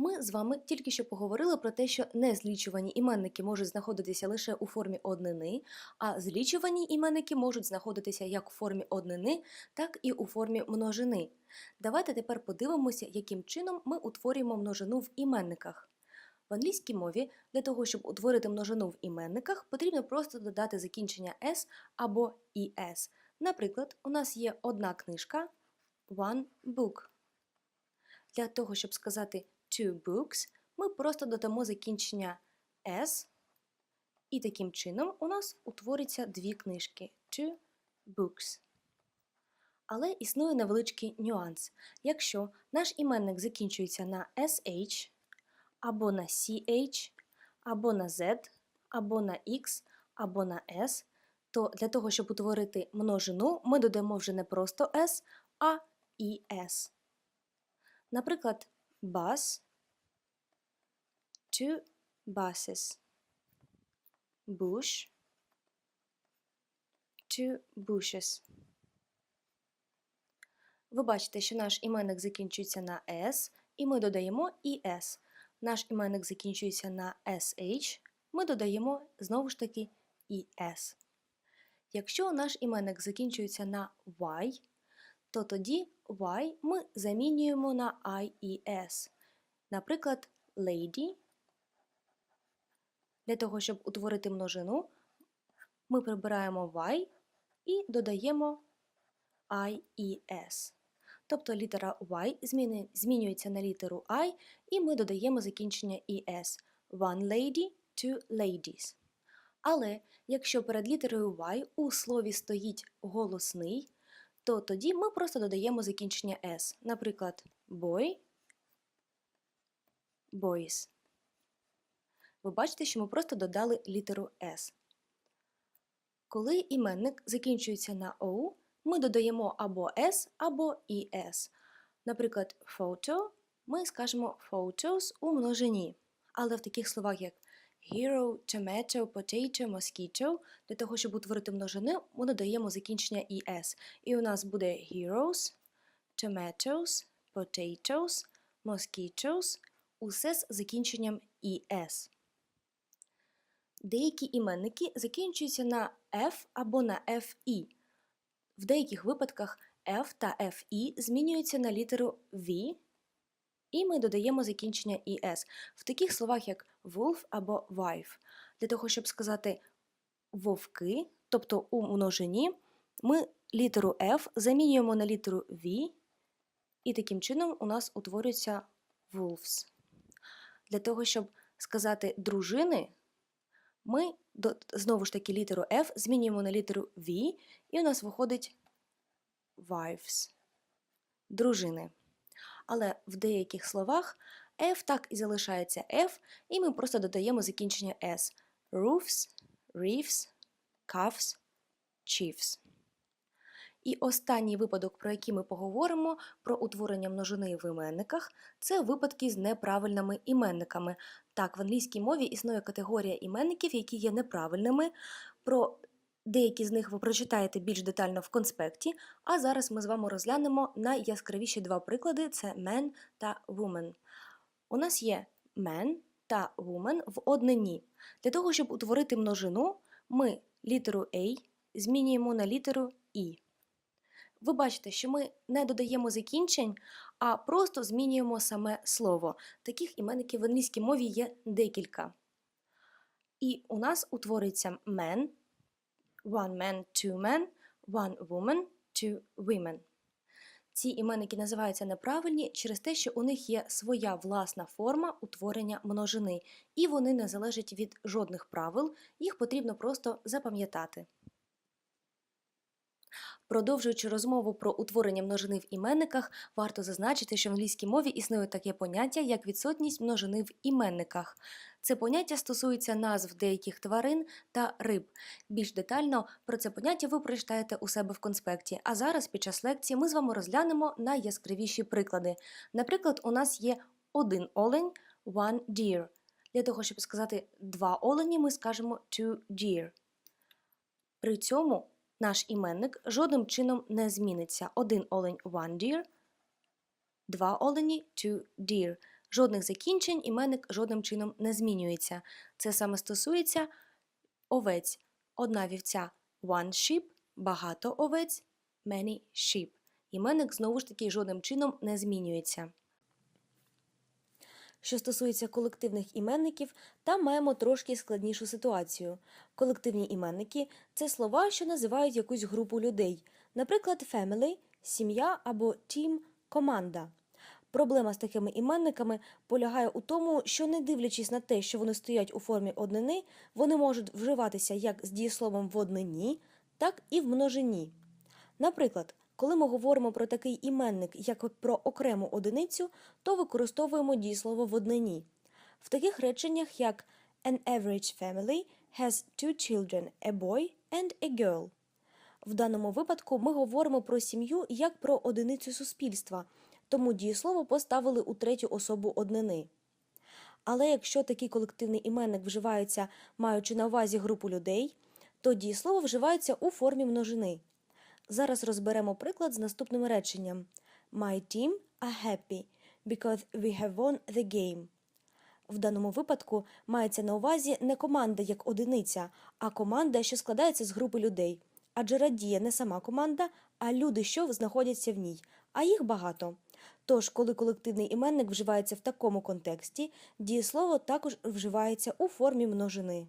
Ми з вами тільки що поговорили про те, що незлічувані іменники можуть знаходитися лише у формі однини, а злічувані іменники можуть знаходитися як у формі однини, так і у формі множини. Давайте тепер подивимося, яким чином ми утворюємо множину в іменниках. В англійській мові для того, щоб утворити множину в іменниках, потрібно просто додати закінчення s або es. Наприклад, у нас є одна книжка one book. Для того, щоб сказати two books, ми просто додамо закінчення s, і таким чином у нас утвориться дві книжки two books. Але існує невеличкий нюанс. Якщо наш іменник закінчується на sh, або на ch, або на z, або на x, або на s, то для того, щоб утворити множину, ми додамо вже не просто s, а es. Наприклад, bus two buses. Bush two bushes. Ви бачите, що наш іменник закінчується на s, і ми додаємо es. Наш іменник закінчується на sh, ми додаємо знову ж таки es. Якщо наш іменник закінчується на y, то тоді y ми замінюємо на ies. Наприклад, lady. Для того, щоб утворити множину, ми прибираємо y і додаємо ies. Тобто літера y змінюється на літеру I, і ми додаємо закінчення es. One lady, two ladies. Але якщо перед літерою y у слові стоїть голосний, то тоді ми просто додаємо закінчення s. Наприклад, boy, boys. Ви бачите, що ми просто додали літеру s. Коли іменник закінчується на o, ми додаємо або s, або es. Наприклад, photo ми скажемо photos у множині. Але в таких словах, як hero, tomato, potato, mosquito, для того, щоб утворити множини, ми додаємо закінчення es. І у нас буде heroes, tomatoes, potatoes, mosquitoes, усе з закінченням es. Деякі іменники закінчуються на f або на fi. В деяких випадках f та fi змінюються на літеру v, і ми додаємо закінчення es. В таких словах, як wolf або wife. Для того, щоб сказати вовки, тобто у множині, ми літеру f замінюємо на літеру v, і таким чином у нас утворюється wolves. Для того, щоб сказати дружини, ми знову ж таки літеру F змінюємо на літеру V, і у нас виходить wives – дружини. Але в деяких словах F так і залишається F, і ми просто додаємо закінчення S – roofs, reefs, calves, chiefs. І останній випадок, про який ми поговоримо, про утворення множини в іменниках, це випадки з неправильними іменниками. Так, в англійській мові існує категорія іменників, які є неправильними. Про деякі з них ви прочитаєте більш детально в конспекті. А зараз ми з вами розглянемо найяскравіші два приклади: це man та woman. У нас є man та woman в однині. Для того, щоб утворити множину, ми літеру A змінюємо на літеру І. Ви бачите, що ми не додаємо закінчень, а просто змінюємо саме слово. Таких іменників в англійській мові є декілька. І у нас утвориться man, one man, two men, one woman, two women. Ці іменники називаються неправильні через те, що у них є своя власна форма утворення множини, і вони не залежать від жодних правил, їх потрібно просто запам'ятати. Продовжуючи розмову про утворення множини в іменниках, варто зазначити, що в англійській мові існує таке поняття, як відсутність множини в іменниках. Це поняття стосується назв деяких тварин та риб. Більш детально про це поняття ви прочитаєте у себе в конспекті. А зараз, під час лекції, ми з вами розглянемо найяскравіші приклади. Наприклад, у нас є один олень one deer. Для того, щоб сказати два олені, ми скажемо two deer. При цьому наш іменник жодним чином не зміниться. Один олень one deer, два олені two deer. Жодних закінчень іменник жодним чином не змінюється. Це саме стосується овець. Одна вівця one sheep, багато овець many sheep. Іменник знову ж таки жодним чином не змінюється. Що стосується колективних іменників, там маємо трошки складнішу ситуацію. Колективні іменники це слова, що називають якусь групу людей, наприклад, family – сім'я або team – команда. Проблема з такими іменниками полягає у тому, що не дивлячись на те, що вони стоять у формі однини, вони можуть вживатися як з дієсловом в однині, так і в множині. Наприклад, коли ми говоримо про такий іменник, як про окрему одиницю, то використовуємо дієслово в однині. В таких реченнях, як An average family has two children, a boy and a girl. В даному випадку ми говоримо про сім'ю як про одиницю суспільства, тому дієслово поставили у третю особу однини. Але якщо такий колективний іменник вживається, маючи на увазі групу людей, то дієслово вживається у формі множини. Зараз розберемо приклад з наступним реченням: My team are happy because we have won the game. В даному випадку мається на увазі не команда як одиниця, а команда, що складається з групи людей. Адже радіє не сама команда, а люди, що знаходяться в ній, а їх багато. Тож, коли колективний іменник вживається в такому контексті, дієслово також вживається у формі множини.